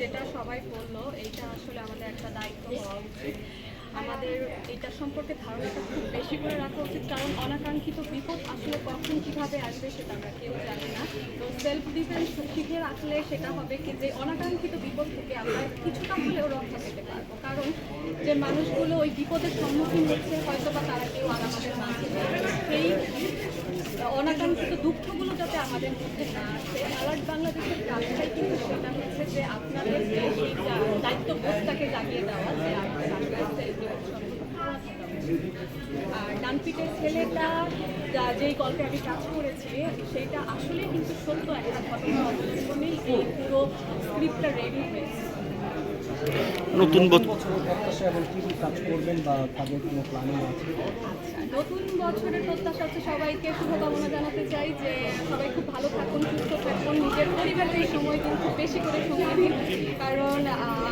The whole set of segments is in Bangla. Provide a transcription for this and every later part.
যেটা সবাই বলল, এইটা আসলে আমাদের একটা দায়িত্ব হওয়া উচিত। আমাদের এটা সম্পর্কে ধারণাটা খুব বেশি করে রাখা উচিত, কারণ অনাকাঙ্ক্ষিত বিপদ আসলে কখন কীভাবে আসবে সেটা আমরা কেউ জানি না। তো সেলফ ডিফেন্স শিখে রাখলে সেটা হবে কি যে, অনাকাঙ্ক্ষিত বিপদ থেকে আমরা কিছুটা হলেও রক্ষা পেতে পারব। কারণ যে মানুষগুলো ওই বিপদের সম্মুখীন হচ্ছে হয়তো বা তারা কেউ আর আমাদের মাঝে নেই। সেই অনাকাঙ্ক্ষিত দুঃখগুলো যাতে আমাদের মধ্যে না আসে। অ্যালার্ট বাংলাদেশের কাজটাই কিন্তু সেটা হচ্ছে যে আপনাদের যা- দায়িত্ববোধটাকে জাগিয়ে দেওয়া, যে আর ডানপিটের ছেলেটা যেই গল্পে আমি কাজ করেছি, সেইটা আসলে কিন্তু সত্য একটা ঘটনা। অবলম্বনেই এই পুরো স্ক্রিপ্টটা রেডি হয়েছে। নতুন প্রত্যাশা প্ল্যানিং আছে আচ্ছা নতুন বছরের প্রত্যাশা হচ্ছে সবাইকে শুভকামনা জানাতে চাই যে সবাই খুব ভালো থাকুন, সুস্থ থাকুন, নিজের পরিবারের সময় কিন্তু বেশি করে সময় দিন। কারণ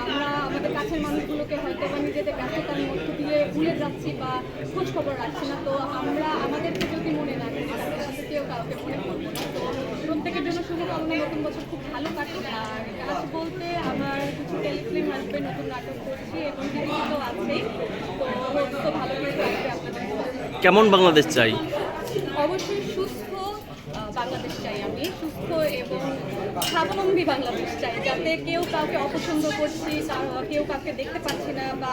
আমরা আমাদের কাছের মানুষগুলোকে হয়তো বা নিজেদের ব্যস্ততার মধ্যে দিয়ে ভুলে যাচ্ছি বা খোঁজ খবর রাখছি না। তো আমরা আমাদের যদি মনে না করি তাহলে সাথে কেউ কাউকে মনে করব না তো প্রত্যেকের জন্য শুভকামনা নতুন বছর খুব ভালো কাটুক। আর কাজ বলতে আমার কিছু টেলিফিল্ম আসবে নতুন নাটক করছি এবং তো আছেই তো ভালো আপনাদের কেমন বাংলাদেশ চাই? অবশ্যই সুস্থ বাংলাদেশ চাই আমি। সুস্থ এবং স্বাবলম্বী বাংলাদেশ চাই। যাতে কেউ কাউকে অপছন্দ করছি কেউ কাউকে দেখতে পাচ্ছি না বা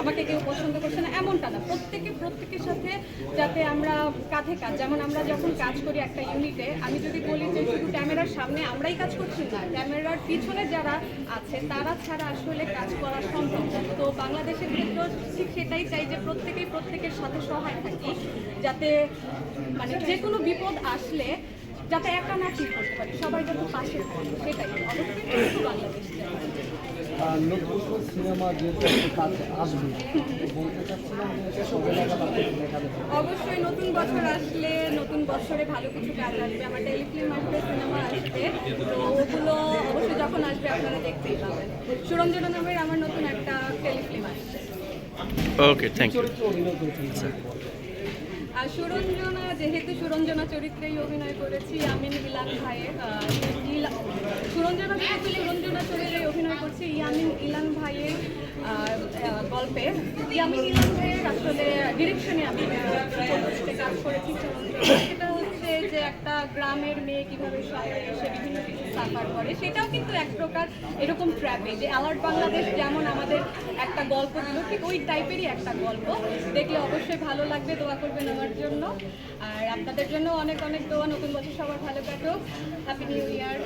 আমাকে কেউ পছন্দ করছে না, এমনটা না। প্রত্যেকে, প্রত্যেকের সাথে যাতে আমরা কাঁধে কাজ যেমন আমরা যখন কাজ করি একটা ইউনিটে আমি যদি বলি যে শুধু ক্যামেরার সামনে আমরাই কাজ করছি না, ক্যামেরার পিছনে যারা আছে, তারা ছাড়া আসলে কাজ করা সম্ভব। তো বাংলাদেশের ক্ষেত্রেও ঠিক সেটাই চাই যে প্রত্যেকেই প্রত্যেকের সাথে সহায় থাকি, যাতে মানে যে কোনো বিপদ আসলে যাতে একা না ঠিক করতে পারি সবাই যাতে পাশে থাকে সেটাই। অবশ্যই বাংলাদেশ নতুন সিনেমা আসবে অবশ্যই বছর আসলে নতুন বছরে ভালো কিছু কাজ আসবে। আমার টেলিফিল্ম আসবে সিনেমা আসবে। তো ওগুলো অবশ্যই যখন আসবে আপনারা দেখতেই পাবেন। সুরঞ্জনা নামের আমার নতুন একটা টেলিফিল্ম আসছে। ওকে থ্যাংক ইউ আর সুরঞ্জনা, যেহেতু সুরঞ্জনা চরিত্রেই অভিনয় করেছি, আমিন ইলান ভাইয়ের সুরঞ্জনা যেহেতু সুরঞ্জনা চরিত্রে অভিনয় করছি, ইয়ামিন ইলান ভাইয়ের গল্পে। ইয়ামিন ইলান ভাইয়ের আসলে ডিরেকশনে আমি কাজ করেছি সেটা হচ্ছে যে একটা গ্রামের মেয়ে কীভাবে শহরে এসে বিভিন্ন সাফার করে, সেটাও কিন্তু এক প্রকার এরকম ট্র্যাপে যে অ্যালার্ট বাংলাদেশ যেমন আমাদের একটা গল্প দিল, ঠিক ওই টাইপেরই একটা গল্প। দেখলে অবশ্যই ভালো লাগবে, দোয়া করবেন আমার জন্য। আর আপনাদের জন্য অনেক অনেক দোয়া, নতুন বছর সবার ভালো কাটুক। Happy new year